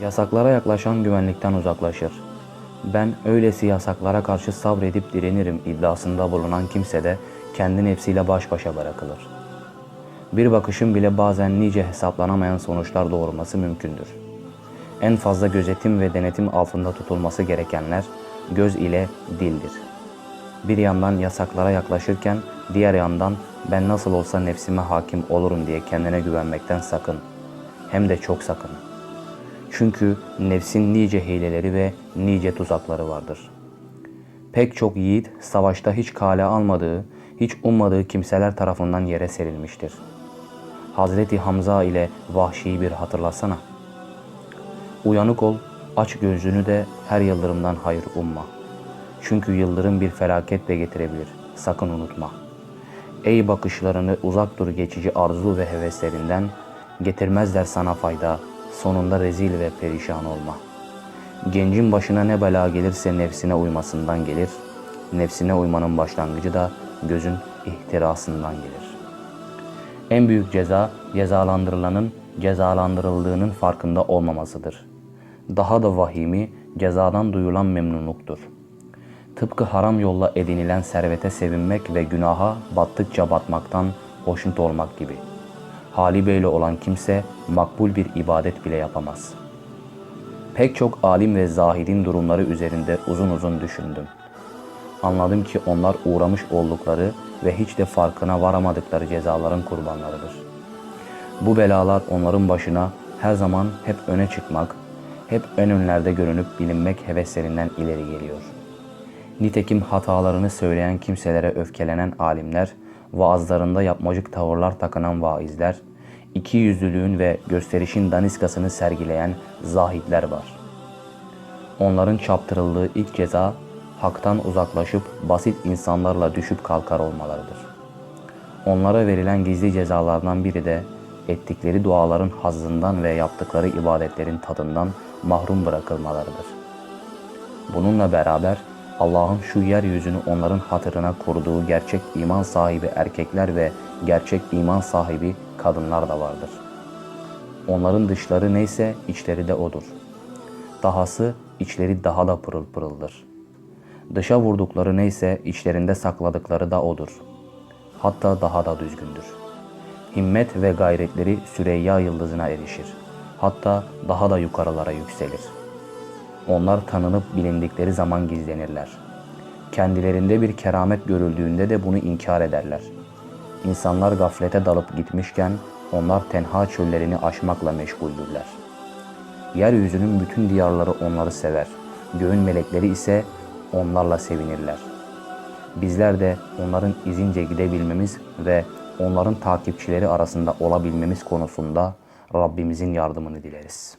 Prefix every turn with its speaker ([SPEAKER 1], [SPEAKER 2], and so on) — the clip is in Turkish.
[SPEAKER 1] Yasaklara yaklaşan güvenlikten uzaklaşır. Ben öylesi yasaklara karşı sabredip direnirim iddiasında bulunan kimse de kendi nefsiyle baş başa bırakılır. Bir bakışın bile bazen nice hesaplanamayan sonuçlar doğurması mümkündür. En fazla gözetim ve denetim altında tutulması gerekenler göz ile dildir. Bir yandan yasaklara yaklaşırken diğer yandan ben nasıl olsa nefsime hakim olurum diye kendine güvenmekten sakın. Hem de çok sakın. Çünkü nefsin nice hileleri ve nice tuzakları vardır. Pek çok yiğit savaşta hiç kale almadığı, hiç ummadığı kimseler tarafından yere serilmiştir. Hazreti Hamza ile Vahşi'yi bir hatırlasana. Uyanık ol, aç gözünü de her yıldırımdan hayır umma. Çünkü yıldırım bir felaket de getirebilir, sakın unutma. Ey bakışlarını uzak dur geçici arzu ve heveslerinden, getirmezler sana fayda, sonunda rezil ve perişan olma. Gencin başına ne bela gelirse nefsine uymasından gelir, nefsine uymanın başlangıcı da gözün ihtirasından gelir. En büyük ceza cezalandırılanın cezalandırıldığının farkında olmamasıdır. Daha da vahimi cezadan duyulan memnunluktur. Tıpkı haram yolla edinilen servete sevinmek ve günaha battıkça batmaktan hoşnut olmak gibi. Hali böyle olan kimse makbul bir ibadet bile yapamaz. Pek çok alim ve zahidin durumları üzerinde uzun uzun düşündüm. Anladım ki onlar uğramış oldukları ve hiç de farkına varamadıkları cezaların kurbanlarıdır. Bu belalar onların başına her zaman hep öne çıkmak, hep en önlerde görünüp bilinmek heveslerinden ileri geliyor. Nitekim hatalarını söyleyen kimselere öfkelenen alimler, vaazlarında yapmacık tavırlar takınan vaizler, iki yüzlülüğün ve gösterişin daniskasını sergileyen zahitler var. Onların çaptırıldığı ilk ceza, haktan uzaklaşıp basit insanlarla düşüp kalkar olmalarıdır. Onlara verilen gizli cezalardan biri de ettikleri duaların hazzından ve yaptıkları ibadetlerin tadından mahrum bırakılmalarıdır. Bununla beraber Allah'ın şu yeryüzünü onların hatırına koruduğu gerçek iman sahibi erkekler ve gerçek iman sahibi kadınlar da vardır. Onların dışları neyse içleri de odur. Dahası içleri daha da pırıl pırıldır. Dışa vurdukları neyse içlerinde sakladıkları da odur. Hatta daha da düzgündür. Himmet ve gayretleri Süreyya yıldızına erişir. Hatta daha da yukarılara yükselir. Onlar tanınıp bilindikleri zaman gizlenirler. Kendilerinde bir keramet görüldüğünde de bunu inkar ederler. İnsanlar gaflete dalıp gitmişken onlar tenha çöllerini aşmakla meşguldürler. Yeryüzünün bütün diyarları onları sever. Göğün melekleri ise onlarla sevinirler. Bizler de onların izince gidebilmemiz ve onların takipçileri arasında olabilmemiz konusunda Rabbimizin yardımını dileriz.